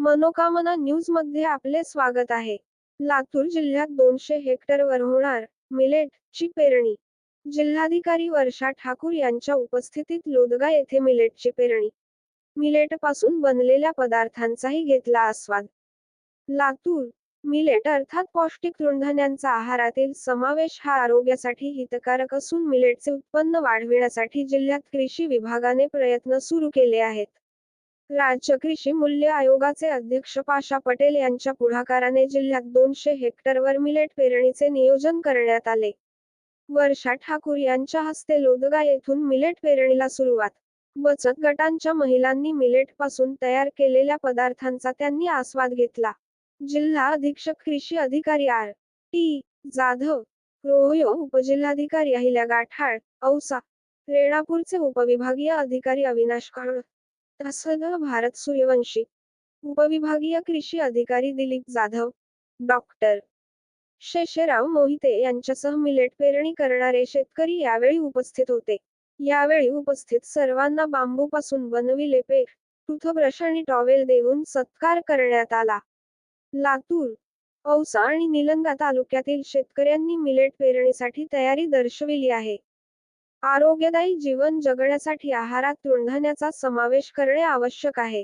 मनोकामना न्यूजमध्ये आपले स्वागत आहे. लातूर जिल्ह्यात दोनशे हेक्टरवर होणार मिलेट ची पेरणी. जिल्हाधिकारी वर्षा ठाकूर यांच्या उपस्थितीत लोदगा येथे मिलेटची पेरणी. मिलेटपासून बनलेल्या पदार्थांचाही घेतला आस्वाद. लातूर मिलेट अर्थात पौष्टिक तृणधान्यांचा आहारातील समावेश हा आरोग्यासाठी हितकारक असून मिलेटचे उत्पन्न वाढविण्यासाठी जिल्ह्यात कृषी विभागाने प्रयत्न सुरू केले आहेत. राज्य कृषी मूल्य आयोगाचे अध्यक्ष पाशा पटेल यांच्या पुढाकाराने जिल्ह्यात दोनशे हेक्टरवर मिलेट पेरणीचे नियोजन करण्यात आले. वर्षा ठाकूर यांच्या हस्ते लोदगा येथून मिलेट पेरणीला सुरुवात. बचत गटांच्या महिलांनी मिलेटपासून तयार केलेल्या पदार्थांचा त्यांनी आस्वाद घेतला. जिल्हा अधीक्षक कृषी अधिकारी आर. टी. जाधव रोहयो उपजिल्हाधिकारी अहिल्या गाठाळ औसा रेणापूरचे उपविभागीय अधिकारी अविनाश काळ तसद भारत सूर्यवंशी उपविभागीय कृषी अधिकारी दिलीप जाधव डॉक्टर शेषराव मोहिते यांच्यासह मिलेट पेरणी करणारे शेतकरी यावेळी उपस्थित होते. यावेळी उपस्थित सर्वांना बांबूपासून बनविले पे टूथब्रश आणि टॉवेल देऊन सत्कार करण्यात आला. लातूर औसा आणि निलंगा तालुक्यातील शेतकऱ्यांनी मिलेट पेरणीसाठी तयारी दर्शविली आहे. आरोग्यदायी जीवन जगण्यासाठी आहारात तृणधान्याचा समावेश करणे आवश्यक आहे.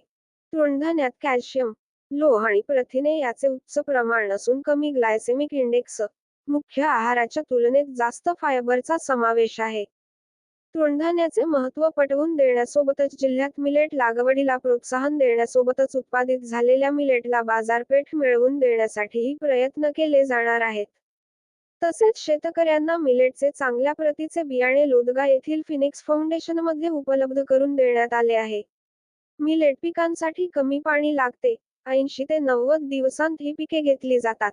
तृणधान्यात कॅल्शियम लोह आणि प्रथिने याचे उच्च प्रमाण असून कमी ग्लायसेमिक इंडेक्स मुख्य आहाराच्या तुलनेत जास्त फायबरचा समावेश आहे. तृणधान्याचे महत्त्व पटवून देण्यासोबतच जिल्ह्यात मिलेट लागवडीला प्रोत्साहन देण्यासोबतच उत्पादित झालेल्या मिलेटला बाजारपेठ मिळवून देण्यासाठीही प्रयत्न केले जाणार आहेत. तसेच शेतकऱ्यांना मिलेटचे चांगल्या प्रतीचे बियाणे लोदगा येथील फिनिक्स फाउंडेशनमध्ये उपलब्ध करून देण्यात आले आहे. मिलेट पिकांसाठी कमी पाणी लागते. ऐंशी ते नव्वद दिवसांत ही पिके घेतली जातात.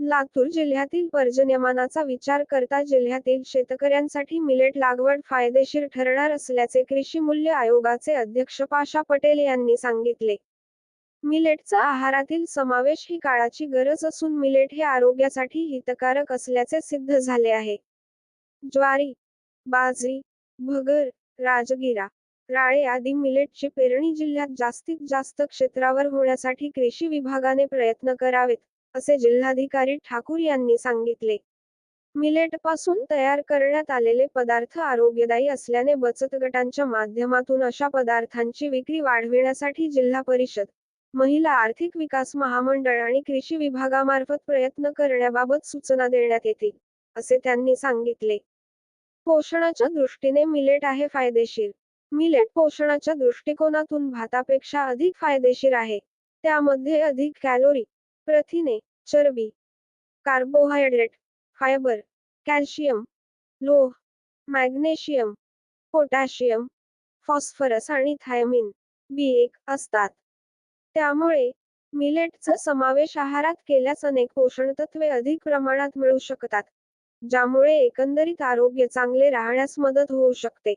लातूर जिल्ह्यातील पर्जन्यमानाचा विचार करता जिल्ह्यातील शेतकऱ्यांसाठी मिलेट लागवड फायदेशीर ठरणार असल्याचे कृषी मूल्य आयोगाचे अध्यक्ष पाशा पटेल यांनी सांगितले. मिलेटचा आहारातील समावेश ही काळाची गरज असून मिलेट हे आरोग्यासाठी हितकारक असल्याचे सिद्ध झाले आहे. ज्वारी बाजरी भगर राजगिरा राळे आदी मिलेटची पेरणी जिल्ह्यात जास्तीत जास्त क्षेत्रावर होण्यासाठी कृषी विभागाने प्रयत्न करावेत असे जिल्हाधिकारी ठाकूर यांनी सांगितले. मिलेटपासून तयार करण्यात आलेले पदार्थ आरोग्यदायी असल्याने बचत गटांच्या माध्यमातून अशा पदार्थांची विक्री वाढविण्यासाठी जिल्हा परिषद महिला आर्थिक विकास महामंडळ आणि कृषी विभागामार्फत प्रयत्न करण्याबाबत सूचना देण्यात येतील असे त्यांनी सांगितले. पोषणाच्या दृष्टीने मिलेट आहे फायदेशीर. मिलेट पोषणाच्या दृष्टिकोनातून भातापेक्षा अधिक फायदेशीर आहे. त्यामध्ये अधिक कॅलोरी प्रथिने चरबी कार्बोहायड्रेट फायबर कॅल्शियम लोह मॅग्नेशियम पोटॅशियम फॉस्फरस आणि थायमिन बी एक असतात. त्यामुळे मिलेटचा समावेश आहारात केल्यास अनेक पोषण तत्वे अधिक प्रमाणात मिळू शकतात ज्यामुळे एकंदरीत आरोग्य चांगले राहण्यास मदत होऊ शकते.